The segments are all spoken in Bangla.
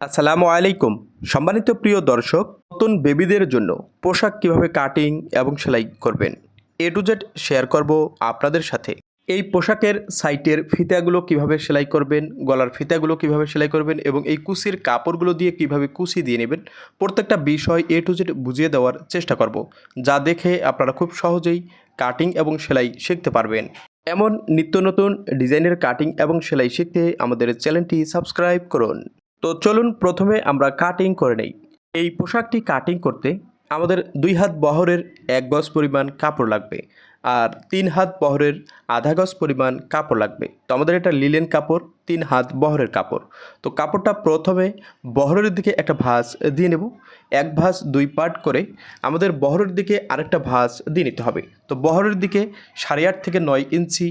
আসসালামু আলাইকুম। সম্মানিত প্রিয় দর্শক, নতুন বেবিদের জন্য পোশাক কীভাবে কাটিং এবং সেলাই করবেন এ টু জেড শেয়ার করব আপনাদের সাথে। এই পোশাকের সাইটের ফিতাগুলো কীভাবে সেলাই করবেন, গলার ফিতাগুলো কীভাবে সেলাই করবেন এবং এই কুচির কাপড়গুলো দিয়ে কীভাবে কুচি দিয়ে নেবেন, প্রত্যেকটা বিষয় এ টু জেড বুঝিয়ে দেওয়ার চেষ্টা করব, যা দেখে আপনারা খুব সহজেই কাটিং এবং সেলাই শিখতে পারবেন। এমন নিত্য নতুন ডিজাইনের কাটিং এবং সেলাই শিখতে আমাদের চ্যানেলটি সাবস্ক্রাইব করুন। তো চলুন প্রথমে আমরা কাটিং করে নেই। এই পোশাকটি কাটিং করতে আমাদের দুই হাত বহরের এক গজ পরিমাণ কাপড় লাগবে আর তিন হাত বহরের আধা গজ পরিমাণ কাপড় লাগবে। তো আমাদের এটা লিলেন কাপড়, তিন হাত বহরের কাপড়। তো কাপড়টা প্রথমে বহরের দিকে একটা ভাঁজ দিয়ে নেব। এক ভাঁজ দুই পার্ট করে আমাদের বহরের দিকে আরেকটা ভাঁজ দিয়ে নিতে হবে। তো বহরের দিকে সাড়ে আট থেকে নয় ইঞ্চি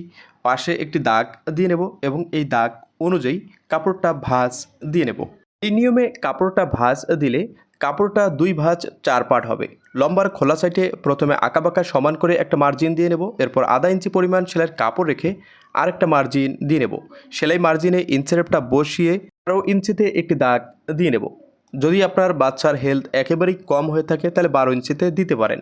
পাশে একটি দাগ দিয়ে নেব এবং এই দাগ অনুযায়ী কাপড়টা ভাঁজ দিয়ে নেব। এই নিয়মে কাপড়টা ভাঁজ দিলে কাপড়টা দুই ভাঁজ চার পার্ট হবে। লম্বার খোলা সাইডে প্রথমে আঁকাবাঁকা সমান করে একটা মার্জিন দিয়ে নেব, এরপর আধা ইঞ্চি পরিমাণ সেলাইয়ের কাপড় রেখে আরেকটা মার্জিন দিয়ে নেব। সেলাই মার্জিনে ইঞ্চেরেপটা বসিয়ে বারো ইঞ্চিতে একটি দাগ দিয়ে নেব। যদি আপনার বাচ্চার হেলথ একেবারেই কম হয়ে থাকে, তাহলে বারো ইঞ্চিতে দিতে পারেন।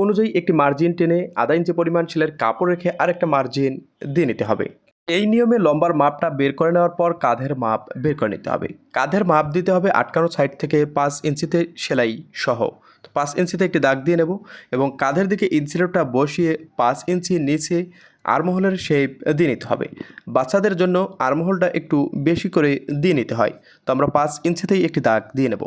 অনুযায়ী একটি মার্জিন টেনে আধা ইঞ্চি পরিমাণ সেলাইয়ের কাপড় রেখে আরেকটা মার্জিন দিয়ে নিতে হবে। এই নিয়মে লম্বার মাপটা বের করে নেওয়ার পর কাঁধের মাপ বের করে নিতে হবে। কাঁধের মাপ দিতে হবে আটকানো সাইড থেকে পাঁচ ইঞ্চিতে সেলাই সহ। তো পাঁচ ইঞ্চিতে একটি দাগ দিয়ে নেব এবং কাঁধের দিকে ইঞ্চিলেটটা বসিয়ে পাঁচ ইঞ্চি নিচে আর্মহোলের শেপ দিয়ে নিতে হবে। বাচ্চাদের জন্য আর্মহোলটা একটু বেশি করে দিয়ে নিতে হয়। তো আমরা পাঁচ ইঞ্চিতেই একটি দাগ দিয়ে নেব।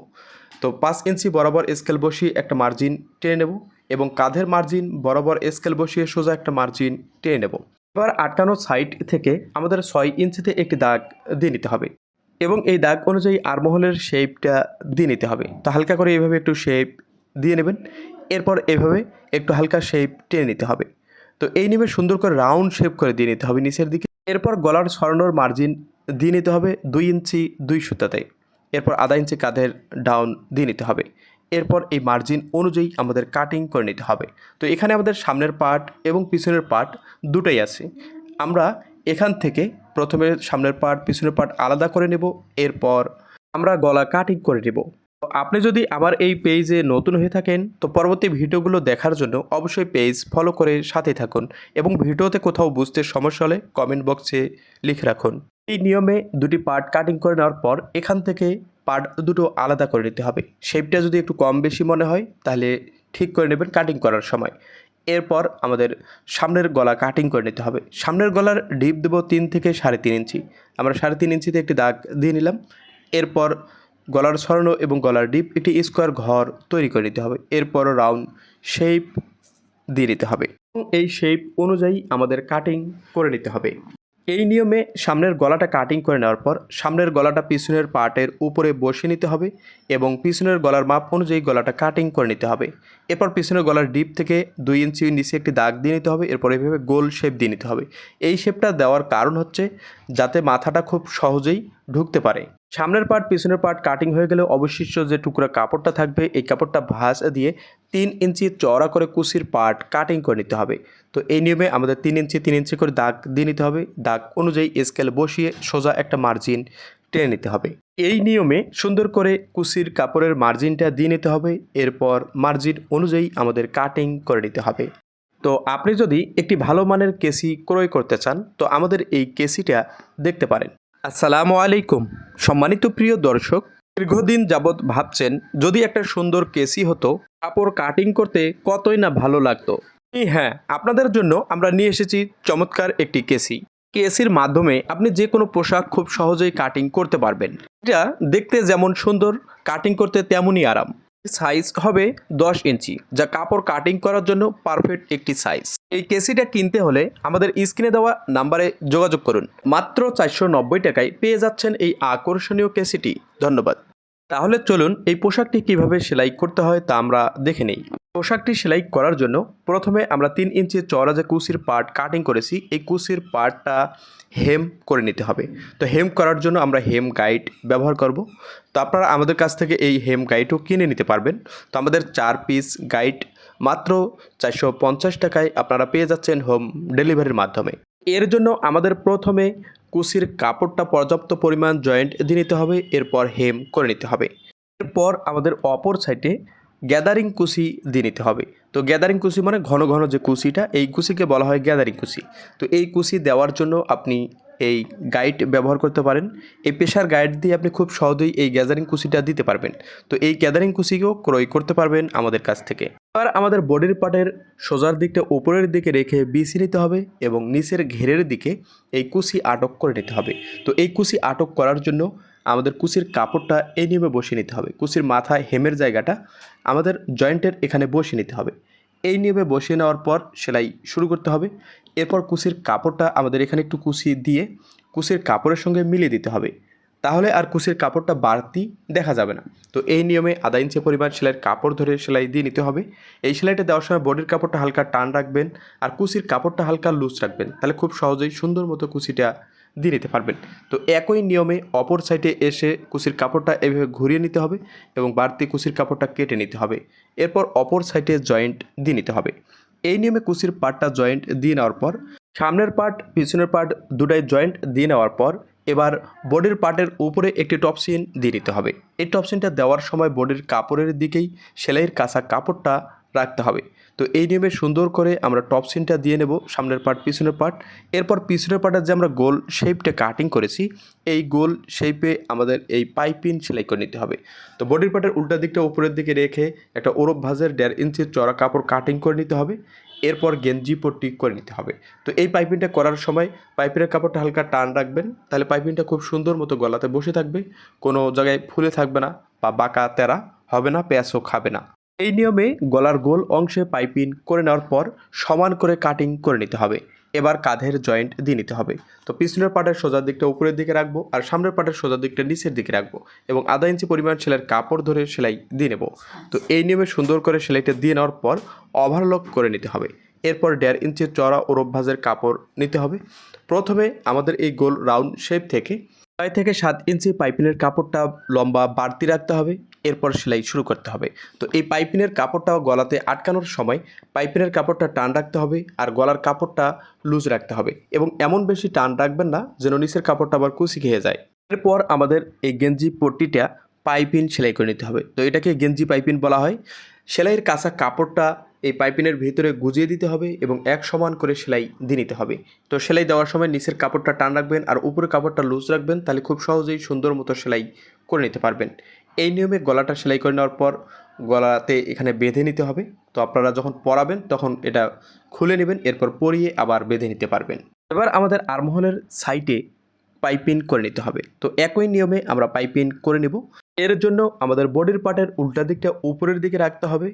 তো পাঁচ ইঞ্চি বরাবর স্কেল বসিয়ে একটা মার্জিন টেনে নেব। এবং কাঁধের মার্জিন বরাবর স্কেল বসিয়ে সোজা একটা মার্জিন টেনে নেব। এবার আটকানো সাইড থেকে আমাদের ছয় ইঞ্চিতে একটি দাগ দিয়ে নিতে হবে এবং এই দাগ অনুযায়ী আরমহলের শেপটা দিয়ে নিতে হবে। তো হালকা করে এইভাবে একটু শেপ দিয়ে নেবেন, এরপর এভাবে একটু হালকা শেপ টেনে নিতে হবে। তো এই নিয়মে সুন্দর করে রাউন্ড শেপ করে দিয়ে নিতে হবে নিচের দিকে। এরপর গলার সরানোর মার্জিন দিয়ে নিতে হবে দুই ইঞ্চি দুই সুতাতে। এরপর আধা ইঞ্চি কাঁধের ডাউন দিয়ে নিতে হবে। এরপর এই মার্জিন অনুযায়ী আমাদের কাটিং করে নিতে হবে। তো এখানে আমাদের সামনের পার্ট এবং পিছনের পার্ট দুটোই আছে। আমরা এখান থেকে প্রথমে সামনের পার্ট পিছনের পার্ট আলাদা করে নেব। এরপর আমরা গলা কাটিং করে নেব। তো আপনি যদি আমার এই পেজে নতুন হয়ে থাকেন, তো পরবর্তী ভিডিওগুলো দেখার জন্য অবশ্যই পেজ ফলো করে সাথে থাকুন এবং ভিডিওতে কোথাও বুঝতে সমস্যা হলে কমেন্ট বক্সে লিখে রাখুন। এই নিয়মে দুটি পার্ট কাটিং করে নেওয়ার পর এখান থেকে পার্ট দুটো আলাদা করে নিতে হবে। শেপটা যদি একটু কম বেশি মনে হয়, তাহলে ঠিক করে নেবেন কাটিং করার সময়। এরপর আমাদের সামনের গলা কাটিং করে নিতে হবে। সামনের গলার ডিপ দেবো তিন থেকে সাড়ে তিন ইঞ্চি। আমরা সাড়ে তিন ইঞ্চিতে একটি দাগ দিয়ে নিলাম। এরপর গলার স্বর্ণ এবং গলার ডিপ একটি স্কোয়ার ঘর তৈরি করে নিতে হবে। এরপর রাউন্ড শেপ দিয়ে নিতে হবে। এই শেপ অনুযায়ী আমাদের কাটিং করে নিতে হবে। এই নিয়মে সামনের গলাটা কাটিং করে নেওয়ার পর সামনের গলাটা পিছনের পার্টের উপরে বসিয়ে নিতে হবে এবং পিছনের গলার মাপ অনুযায়ী গলাটা কাটিং করে নিতে হবে। এরপর পিছনের গলার ডিপ থেকে দুই ইঞ্চি নিচে একটি দাগ দিয়ে নিতে হবে, এরপর এভাবে গোল শেপ দিয়ে নিতে হবে। এই শেপটা দেওয়ার কারণ হচ্ছে যাতে মাথাটা খুব সহজেই ঢুকতে পারে। সামনের পার্ট, পিছনের পার্ট কাটিং হয়ে গেলে অবশিষ্ট যে টুকরা কাপড়টা থাকবে, এই কাপড়টা ভাঁজ দিয়ে তিন ইঞ্চি চওড়া করে কুচির পার্ট কাটিং করে নিতে হবে। তো এই নিয়মে আমাদের তিন ইঞ্চি তিন ইঞ্চি করে দাগ দিয়ে নিতে হবে। দাগ অনুযায়ী স্কেল বসিয়ে সোজা একটা মার্জিন টেনে নিতে হবে। এই নিয়মে সুন্দর করে কুচির কাপড়ের মার্জিনটা দিয়ে নিতে হবে। এরপর মার্জিন অনুযায়ী আমাদের কাটিং করে নিতে হবে। তো আপনি যদি একটি ভালো মানের কেসি ক্রয় করতে চান, তো আমাদের এই কেসিটা দেখতে পারেন। আসসালামু আলাইকুম। সম্মানিত প্রিয় দর্শক, দীর্ঘদিন যাবৎ ভাবছেন, যদি একটা সুন্দর কেসি হতো, কাপড় কাটিং করতে কতই না ভালো লাগতো। হ্যাঁ আপনাদের জন্য আমরা নিয়ে এসেছি চমৎকার একটি কেসি। কেসির মাধ্যমে আপনি যে কোনো পোশাক খুব সহজেই কাটিং করতে পারবেন। এটা দেখতে যেমন সুন্দর, কাটিং করতে তেমনই আরাম। সাইজ হবে দশ ইঞ্চি, যা কাপড় কাটিং করার জন্য পারফেক্ট একটি সাইজ এই কেসিটা কিনতে হলে আমাদের স্ক্রিনে দেওয়া নাম্বারে যোগাযোগ করুন। মাত্র চারশো নব্বই টাকায় পেয়ে যাচ্ছেন এই আকর্ষণীয় কেসিটি। ধন্যবাদ। তাহলে চলুন এই পোশাকটি কীভাবে সেলাই করতে হয় তা আমরা দেখে নেই। পোশাকটি সেলাই করার জন্য প্রথমে আমরা তিন ইঞ্চি চওড়া যে কুচির পার্ট কাটিং করেছি, এই কুচির পার্টটা হেম করে নিতে হবে। তো হেম করার জন্য আমরা হেম গাইড ব্যবহার করব। তো আপনারা আমাদের কাছ থেকে এই হেম গাইডও কিনে নিতে পারবেন। তো আমাদের চার পিস গাইড মাত্র চারশো পঞ্চাশ টাকায় আপনারা পেয়ে যাচ্ছেন হোম ডেলিভারির মাধ্যমে। এর জন্য আমাদের প্রথমে কুচির কাপড়টা পর্যাপ্ত পরিমাণ জয়েন্ট দিয়ে নিতে হবে, এরপর হেম করে নিতে হবে। এরপর আমাদের অপর সাইডে গ্যাদারিং কুচি দিয়ে নিতে হবে। তো গ্যাদারিং কুসি মানে ঘন ঘন যে কুচিটা এই কুচিকে বলা হয় গ্যাদারিং কুসি তো এই কুচি দেওয়ার জন্য আপনি এই গাইড ব্যবহার করতে পারেন। এই প্রেশার গাইড দিয়ে আপনি খুব সহজেই এই গ্যাদারিং কুচিটা দিতে পারবেন। তো এই গ্যাদারিং কুচিকেও ক্রয় করতে পারবেন আমাদের কাছ থেকে। এবার আমাদের বডির পার্টের সোজার দিকটা উপরের দিকে রেখে বিছি নিতে হবে এবং নিচের ঘেরের দিকে এই কুচি আটক করে নিতে হবে। তো এই কুচি আটক করার জন্য আমাদের কুচির কাপড়টা এই নিয়মে বসিয়ে নিতে হবে। কুচির মাথায় হেমের জায়গাটা আমাদের জয়েন্টের এখানে বসিয়ে নিতে হবে। এই নিয়মে বসিয়ে নেওয়ার পর সেলাই শুরু করতে হবে। এরপর কুচির কাপড়টা আমাদের এখানে একটু কুচি দিয়ে কুচির কাপড়ের সঙ্গে মিলিয়ে দিতে হবে। তাহলে আর কুচির কাপড়টা বাড়তি দেখা যাবে না। তো এই নিয়মে আধা ইঞ্চি পরিমাণ সেলাইয়ের কাপড় ধরে সেলাই দিয়ে নিতে হবে। এই সেলাইটা দেওয়ার সময় বডির কাপড়টা হালকা টান রাখবেন আর কুচির কাপড়টা হালকা লুজ রাখবেন। তাহলে খুব সহজেই সুন্দর মতো কুচিটা দিয়ে নিতে পারবেন। তো একই নিয়মে অপর সাইডে এসে কুচির কাপড়টা এভাবে ঘুরিয়ে নিতে হবে এবং বাড়তি কুচির কাপড়টা কেটে নিতে হবে। এরপর অপর সাইডে জয়েন্ট দিয়ে নিতে হবে। এই নিয়মে কুসির পার্টটা জয়েন্ট দিয়ে নেওয়ার পর, সামনের পার্ট পিছনের পার্ট দুটাই জয়েন্ট দিয়ে নেওয়ার পর, এবার বডির পার্টের উপরে একটি টপসিন দিয়ে নিতে হবে। এই টপসিনটা দেওয়ার সময় বডির কাপড়ের দিকেই, সেলাইয়ের কাঁচা কাপড়টা রাখতে হবে। তো এই নিয়মে সুন্দর করে আমরা টপ সিনটা দিয়ে নেব, সামনের পার্ট পিছনের পার্ট এরপর পিছনের পার্টের যে আমরা গোল শেপটা কাটিং করেছি, এই গোল শেপে আমাদের এই পাইপিন সেলাই করে নিতে হবে। তো বডির পার্টের উল্টা দিকটা উপরের দিকে রেখে একটা ওরব ভাঁজের দেড় ইঞ্চির চড়া কাপড় কাটিং করে নিতে হবে, এরপর গেঞ্জি পট্টি করে নিতে হবে। তো এই পাইপিংটা করার সময় পাইপিনের কাপড়টা হালকা টান রাখবেন, তাহলে পাইপিংটা খুব সুন্দর মতো গলাতে বসে থাকবে, কোনো জায়গায় ফুলে থাকবে না বা বাঁকা তেরা হবে না, পেঁয়াজও খাবে না। এই নিয়মে গলার গোল অংশে পাইপিং করে নেওয়ার পর সমান করে কাটিং করে নিতে হবে। এবার কাঁধের জয়েন্ট দিয়ে নিতে হবে। তো পিছনের পাটের সোজার দিকটা উপরের দিকে রাখব আর সামনের পাটের সোজার দিকটা নিচের দিকে রাখব এবং আধা ইঞ্চি পরিমাণ সেলাইয়ের কাপড় ধরে সেলাই দিয়ে নেব। তো এই নিয়মে সুন্দর করে সেলাইটা দিয়ে নেওয়ার পর ওভারলক করে নিতে হবে। এরপর দেড় ইঞ্চির চড়া ও রোবভাজের কাপড় নিতে হবে। প্রথমে আমাদের এই গোল রাউন্ড শেপ থেকে ছয় থেকে সাত ইঞ্চি পাইপিনের কাপড়টা লম্বা বাড়তি রাখতে হবে। এরপর সেলাই শুরু করতে হবে। তো এই পাইপিনের কাপড়টাও গলাতে আটকানোর সময় পাইপিনের কাপড়টা টান রাখতে হবে আর গলার কাপড়টা লুজ রাখতে হবে এবং এমন বেশি টান রাখবেন না যেন নিচের কাপড়টা আবার কুচি খেয়ে যায়। এরপর আমাদের এই গেঞ্জি পট্টিটা পাইপিন সেলাই করে নিতে হবে। তো এটাকে গেঞ্জি পাইপিন বলা হয়। সেলাইয়ের কাঁচা কাপড়টা এই পাইপিনের ভিতরে গুজিয়ে দিতে হবে এবং এক সমান করে সেলাই দিয়ে নিতে হবে। তো সেলাই দেওয়ার সময় নিচের কাপড়টা টান রাখবেন আর উপরের কাপড়টা লুজ রাখবেন, তাহলে খুব সহজেই সুন্দর মতো সেলাই করে নিতে পারবেন। এই নিয়মে গলাটা সেলাই করে নেওয়ার পর গলাতে এখানে বেঁধে নিতে হবে। তো আপনারা যখন পরাবেন, তখন এটা খুলে নেবেন, এরপর পরিয়ে আবার বেঁধে নিতে পারবেন। এবার আমাদের আর্মহোলের সাইটে পাইপিং করে নিতে হবে। তো একই নিয়মে আমরা পাইপিং করে নেব। এর জন্য আমাদের বডির পার্টের উল্টা দিকটা উপরের দিকে রাখতে হবে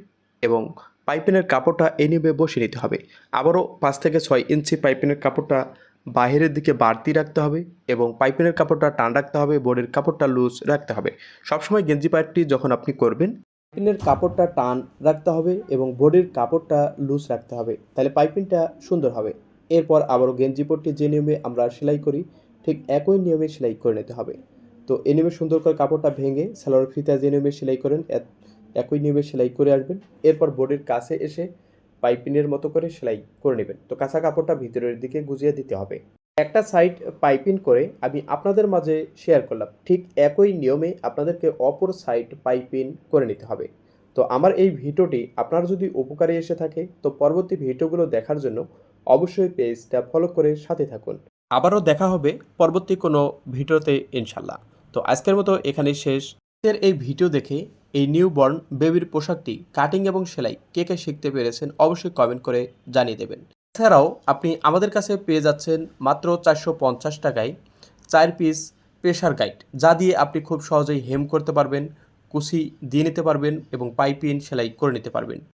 এবং পাইপিনের কাপড়টা এই নিয়মে বসিয়ে নিতে হবে। আবারও পাঁচ থেকে ছয় ইঞ্চি পাইপিনের কাপড়টা বাইরের দিকে বাড়তি রাখতে হবে এবং পাইপিনের কাপড়টা টান রাখতে হবে বডির কাপড়টা লুজ রাখতে হবে। সবসময় গেঞ্জি পাইপটি যখন আপনি করবেন পাইপিনের কাপড়টা টান রাখতে হবে এবং বডির কাপড়টা লুজ রাখতে হবে, তাহলে পাইপিংটা সুন্দর হবে। এরপর আবারও গেঞ্জি পট্টি যে নিয়মে আমরা সেলাই করি, ঠিক একই নিয়মে সেলাই করে নিতে হবে। তো এই নিয়মে সুন্দর করে কাপড়টা ভেঙে সালোয়ার ফিতা যে নিয়মে সেলাই করেন, এক- একই নিয়মে সেলাই করে আসবেন। এরপর বডির কাছে এসে পাইপিনের মতো করে সেলাই করে নেবেন। তো কাঁচা কাপড়টা ভিতরের দিকে গুজিয়ে দিতে হবে। একটা সাইড পাইপিং করে আমি আপনাদের মাঝে শেয়ার করলাম। ঠিক একই নিয়মে আপনাদেরকে অপর সাইড পাইপিং করে নিতে হবে। তো আমার এই ভিডিওটি আপনার যদি উপকারে এসে থাকে, তো পরবর্তী ভিডিওগুলো দেখার জন্য অবশ্যই পেজটা ফলো করে সাথে থাকুন। আবারও দেখা হবে পরবর্তী কোনো ভিডিওতে ইনশাল্লাহ তো আজকের মতো এখানেই শেষ। এই ভিডিও দেখে এই নিউ বর্ন বেবির পোশাকটি কাটিং এবং সেলাই কে কে শিখতে পেরেছেন অবশ্যই কমেন্ট করে জানিয়ে দেবেন। এছাড়াও আপনি আমাদের কাছে পেয়ে যাচ্ছেন মাত্র চারশো পঞ্চাশ টাকায় চার পিস প্রেশার গাইড যা দিয়ে আপনি খুব সহজেই হেম করতে পারবেন কুচি দিয়ে নিতে পারবেন এবং পাইপিন সেলাই করে নিতে পারবেন।